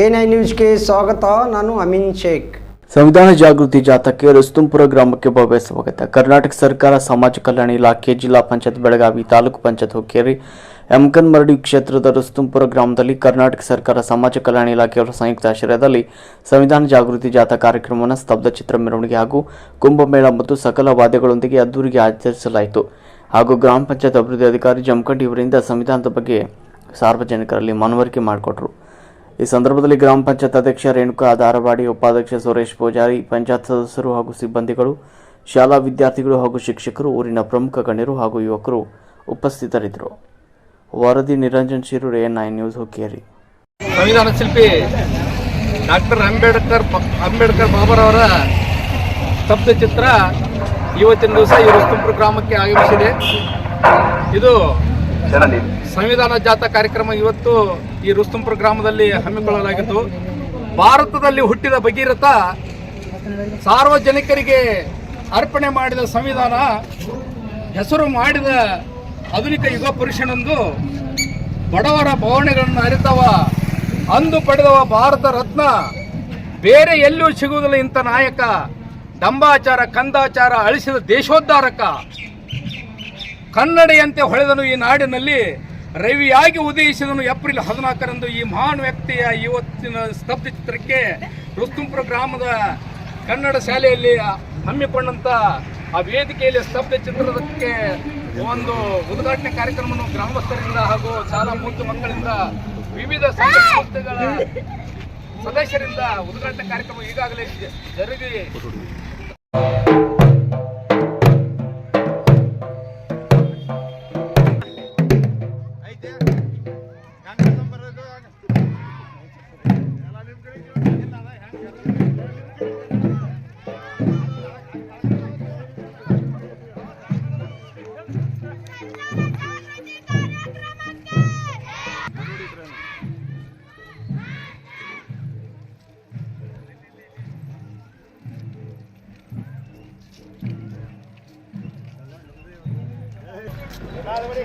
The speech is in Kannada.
ಎನ್ ಐ ನ್ಯೂಸ್ಗೆ ಸ್ವಾಗತ, ನಾನು ಅಮೀನ್ ಶೇಖ್. ಸಂವಿಧಾನ ಜಾಗೃತಿ ಜಾಥಾಕ್ಕೆ ರಸ್ತುಂಪುರ ಗ್ರಾಮಕ್ಕೆ ಭವ್ಯ ಸ್ವಾಗತ. ಕರ್ನಾಟಕ ಸರ್ಕಾರ, ಸಮಾಜ ಕಲ್ಯಾಣ ಇಲಾಖೆ, ಜಿಲ್ಲಾ ಪಂಚಾಯತ್, ಬೆಳಗಾವಿ ತಾಲೂಕು ಪಂಚಾಯತ್ ಹುಕ್ಕೇರಿ ಎಮ್ಕನ್ಮರಡಿ ಕ್ಷೇತ್ರದ ರಸ್ತುಂಪುರ ಗ್ರಾಮದಲ್ಲಿ ಕರ್ನಾಟಕ ಸರ್ಕಾರ, ಸಮಾಜ ಕಲ್ಯಾಣ ಇಲಾಖೆಯವರ ಸಂಯುಕ್ತ ಆಶ್ರಯದಲ್ಲಿ ಸಂವಿಧಾನ ಜಾಗೃತಿ ಜಾಥಾ ಕಾರ್ಯಕ್ರಮವನ್ನು ಸ್ತಬ್ಧ ಚಿತ್ರ ಮೆರವಣಿಗೆ ಹಾಗೂ ಕುಂಭಮೇಳ ಮತ್ತು ಸಕಲ ವಾದ್ಯಗಳೊಂದಿಗೆ ಅದ್ದೂರಿಗೆ ಆಚರಿಸಲಾಯಿತು. ಹಾಗೂ ಗ್ರಾಮ ಪಂಚಾಯತ್ ಅಭಿವೃದ್ಧಿ ಅಧಿಕಾರಿ ಜಮಖಂಡಿ ಇವರಿಂದ ಸಂವಿಧಾನದ ಬಗ್ಗೆ ಸಾರ್ವಜನಿಕರಲ್ಲಿ ಮನವರಿಕೆ ಮಾಡಿಕೊಟ್ರು. ಈ ಸಂದರ್ಭದಲ್ಲಿ ಗ್ರಾಮ ಪಂಚಾಯತ್ ಅಧ್ಯಕ್ಷ ರೇಣುಕಾ, ಧಾರವಾಡಿ ಉಪಾಧ್ಯಕ್ಷ ಸುರೇಶ್ ಪೂಜಾರಿ, ಪಂಚಾಯತ್ ಸದಸ್ಯರು ಹಾಗೂ ಸಿಬ್ಬಂದಿಗಳು, ಶಾಲಾ ವಿದ್ಯಾರ್ಥಿಗಳು ಹಾಗೂ ಶಿಕ್ಷಕರು, ಊರಿನ ಪ್ರಮುಖ ಗಣ್ಯರು ಹಾಗೂ ಯುವಕರು ಉಪಸ್ಥಿತರಿದ್ದರು. ವರದಿ ನಿರಂಜನ್ ಶಿರೂರ್ ನೈನ್ ನ್ಯೂಸ್, ಹುಕ್ಕೇರಿ. ಸಂವಿಧಾನ ಶಿಲ್ಪಿ ಡಾಕ್ಟರ್ ಅಂಬೇಡ್ಕರ್ ಅಂಬೇಡ್ಕರ್ ಅಂಬೇಡ್ಕರ್ ಬಾಬರವರ ಸ್ತಬ್ಧ ಚಿತ್ರ ಇವತ್ತಿನ ದಿವಸ ಇವರು ತುಮಕೂರು ಗ್ರಾಮಕ್ಕೆ ಆಗಮಿಸಿದೆ. ಇದು ಸಂವಿಧಾನ ಜಾಥಾ ಕಾರ್ಯಕ್ರಮ ಇವತ್ತು ಈ ರುಸ್ತುಂಪುರ ಗ್ರಾಮದಲ್ಲಿ ಹಮ್ಮಿಕೊಳ್ಳಲಾಗಿತ್ತು ಭಾರತದಲ್ಲಿ ಹುಟ್ಟಿದ ಭಗೀರಥ ಸಾರ್ವಜನಿಕರಿಗೆ ಅರ್ಪಣೆ ಮಾಡಿದ ಸಂವಿಧಾನ, ಹೆಸರು ಮಾಡಿದ ಆಧುನಿಕ ಯುಗ ಪುರುಷನೊಂದು ಬಡವರ ಭಾವನೆಗಳನ್ನು ಅರಿತವ, ಅಂದು ಪಡೆದವ ಭಾರತ ರತ್ನ, ಬೇರೆ ಎಲ್ಲೂ ಸಿಗುವುದಿಲ್ಲ ಇಂಥ ನಾಯಕ, ಡಂಬಾಚಾರ, ಕಂದಾಚಾರ, ಅಳಿಸಿದ ದೇಶೋದ್ಧಾರಕ ಕನ್ನಡಿಯಂತೆ ಹೊಳೆದನು ಈ ನಾಡಿನಲ್ಲಿ. ರವಿಯಾಗಿ ಉದಯಿಸಿದನು ಏಪ್ರಿಲ್ ಹದಿನಾಲ್ಕರಂದು. ಈ ಮಹಾನ್ ವ್ಯಕ್ತಿಯ ಇವತ್ತಿನ ಸ್ತಬ್ಧ ಚಿತ್ರಕ್ಕೆ ರುಸ್ತುಂಪುರ ಗ್ರಾಮದ ಕನ್ನಡ ಶಾಲೆಯಲ್ಲಿ ಹಮ್ಮಿಕೊಂಡಂತ ಆ ವೇದಿಕೆಯಲ್ಲಿ ಸ್ತಬ್ಧ ಚಿತ್ರಕ್ಕೆ ಒಂದು ಉದ್ಘಾಟನೆ ಕಾರ್ಯಕ್ರಮವನ್ನು ಗ್ರಾಮಸ್ಥರಿಂದ ಹಾಗೂ ಶಾಲಾ ಮೂರ್ತಿ ಮಕ್ಕಳಿಂದ ವಿವಿಧ ಸಂಸ್ಥೆಗಳ ಸದಸ್ಯರಿಂದ ಉದ್ಘಾಟನೆ ಕಾರ್ಯಕ್ರಮ ಈಗಾಗಲೇ ಜ- ಜರುಗಿ